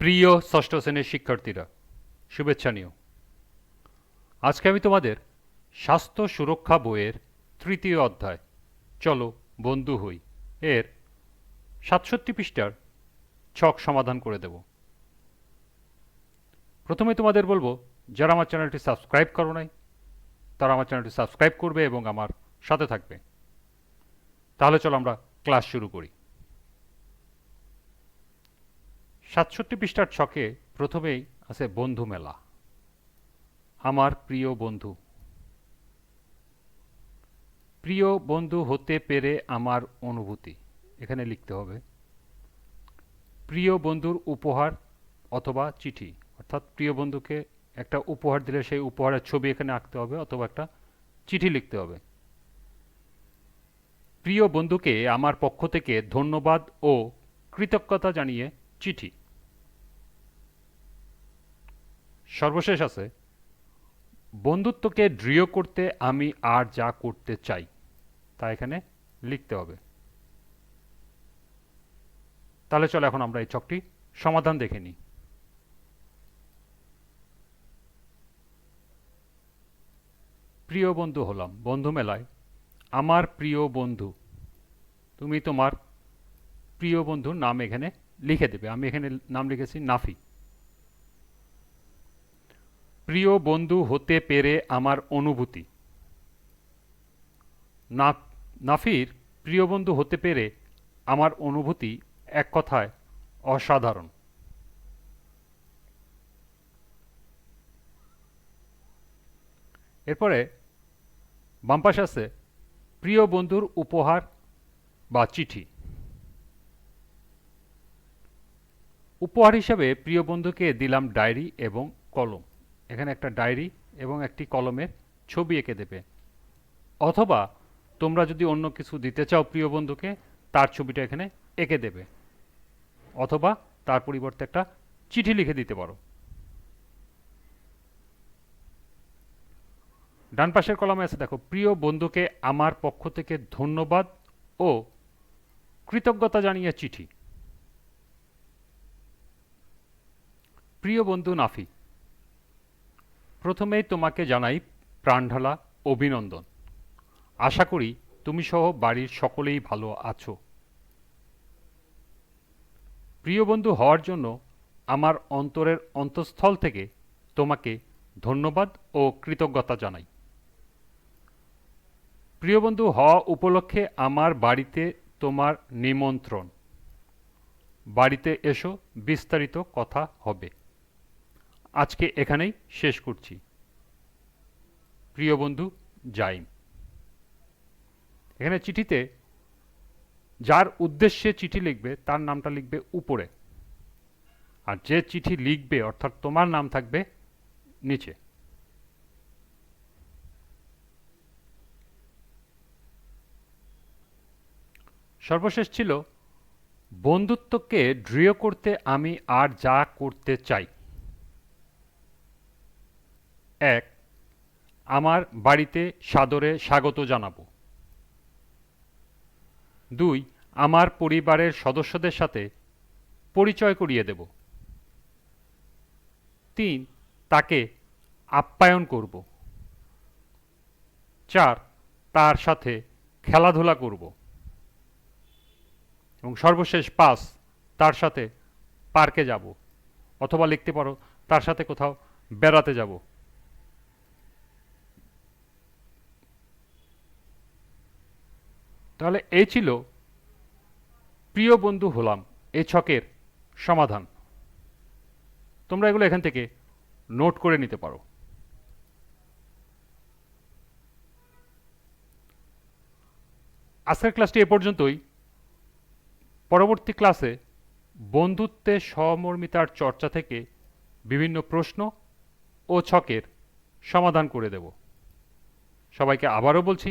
প্রিয় ষষ্ঠ শ্রেণির শিক্ষার্থীরা, শুভেচ্ছা নিও। আজকে আমি তোমাদের স্বাস্থ্য সুরক্ষা বইয়ের তৃতীয় অধ্যায়, চলো বন্ধু হই, এর সাতষট্টি পৃষ্ঠার ছক সমাধান করে দেব। প্রথমে তোমাদের বলব, যারা আমার চ্যানেলটি সাবস্ক্রাইব করো নাই, তারা আমার চ্যানেলটি সাবস্ক্রাইব করবে এবং আমার সাথে থাকবে। তাহলে চলো আমরা ক্লাস শুরু করি। সাতষট্টি পৃষ্ঠার ছকে প্রথমেই আছে বন্ধু মেলা। আমার প্রিয় বন্ধু। প্রিয় বন্ধু হতে পেরে আমার অনুভূতি। এখানে লিখতে হবে। প্রিয় বন্ধুর উপহার অথবা চিঠি। অর্থাৎ প্রিয় বন্ধুকে একটা উপহার দিলে সেই উপহারের ছবি এখানে আঁকতে হবে অথবা একটা চিঠি লিখতে হবে। প্রিয় বন্ধুকে আমার পক্ষ থেকে ধন্যবাদ ও কৃতজ্ঞতা জানিয়ে চিঠি। সর্বশেষ আছে, বন্ধুত্বকে দৃঢ় করতে আমি আর যা করতে চাই, তা এখানে লিখতে হবে। তাহলে চলো এখন আমরা এই ছকটি সমাধান দেখে নিই। প্রিয় বন্ধু হলাম, বন্ধু মেলায়। আমার প্রিয় বন্ধু, তুমি তোমার প্রিয় বন্ধুর নাম এখানে লিখে দেবে। আমি এখানে নাম লিখেছি নাফি। প্রিয় বন্ধু হতে পেরে আমার অনুভূতি। নাফির, প্রিয় বন্ধু হতে পেরে আমার অনুভূতি এক কথায় অসাধারণ। এরপরে বাম পাশে আছে, প্রিয় বন্ধুর উপহার বা চিঠি। উপহার হিসাবে প্রিয় বন্ধুকে দিলাম ডায়েরি এবং কলম। এখানে একটা ডায়েরি এবং একটি কলমের ছবি এঁকে দেবে। অথবা তোমরা যদি অন্য কিছু দিতে চাও প্রিয় বন্ধুকে, তার ছবিটা এখানে এঁকে দেবে। অথবা তার পরিবর্তে একটা চিঠি লিখে দিতে পারো। ডান পাশের কলমে আছে, দেখো, প্রিয় বন্ধুকে আমার পক্ষ থেকে ধন্যবাদ ও কৃতজ্ঞতা জানিয়ে চিঠি। প্রিয় বন্ধু নাফি প্রথমেই তোমাকে জানাই প্রাণঢালা অভিনন্দন। আশা করি তুমি সহ বাড়ির সকলেই ভালো আছো। প্রিয় বন্ধু, হওয়ার জন্য আমার অন্তরের অন্তঃস্থল থেকে তোমাকে ধন্যবাদ ও কৃতজ্ঞতা জানাই। প্রিয় বন্ধু, হওয়া উপলক্ষে আমার বাড়িতে তোমার নিমন্ত্রণ। বাড়িতে এসো, বিস্তারিত কথা হবে। আজকে এখানেই শেষ করছি। প্রিয় বন্ধু, জাইম। এখানে চিঠিতে যার উদ্দেশ্যে চিঠি লিখবে, তার নামটা লিখবে উপরে। আর যে চিঠি লিখবে, অর্থাৎ তোমার নাম থাকবে নিচে। সর্বশেষ ছিল, বন্ধুত্বকে দৃঢ় করতে আমি আর যা করতে চাই। এক, আমার বাড়িতে সাদরে স্বাগত জানাব। দুই, আমার পরিবারের সদস্যদের সাথে পরিচয় করিয়ে দেব। তিন, তাকে আপ্যায়ন করব। চার, তার সাথে খেলাধুলা করব। এবং সর্বশেষ পাঁচ, তার সাথে পার্কে যাব। অথবা লিখতে পারো, তার সাথে কোথাও বেড়াতে যাব। তাহলে এই ছিল প্রিয় বন্ধু হলাম, এই ছকের সমাধান। তোমরা এগুলো এখান থেকে নোট করে নিতে পারো। আজকের ক্লাসটি এ পর্যন্তই। পরবর্তী ক্লাসে বন্ধুত্বের সহমর্মিতার চর্চা থেকে বিভিন্ন প্রশ্ন ও ছকের সমাধান করে দেব। সবাইকে আবারও বলছি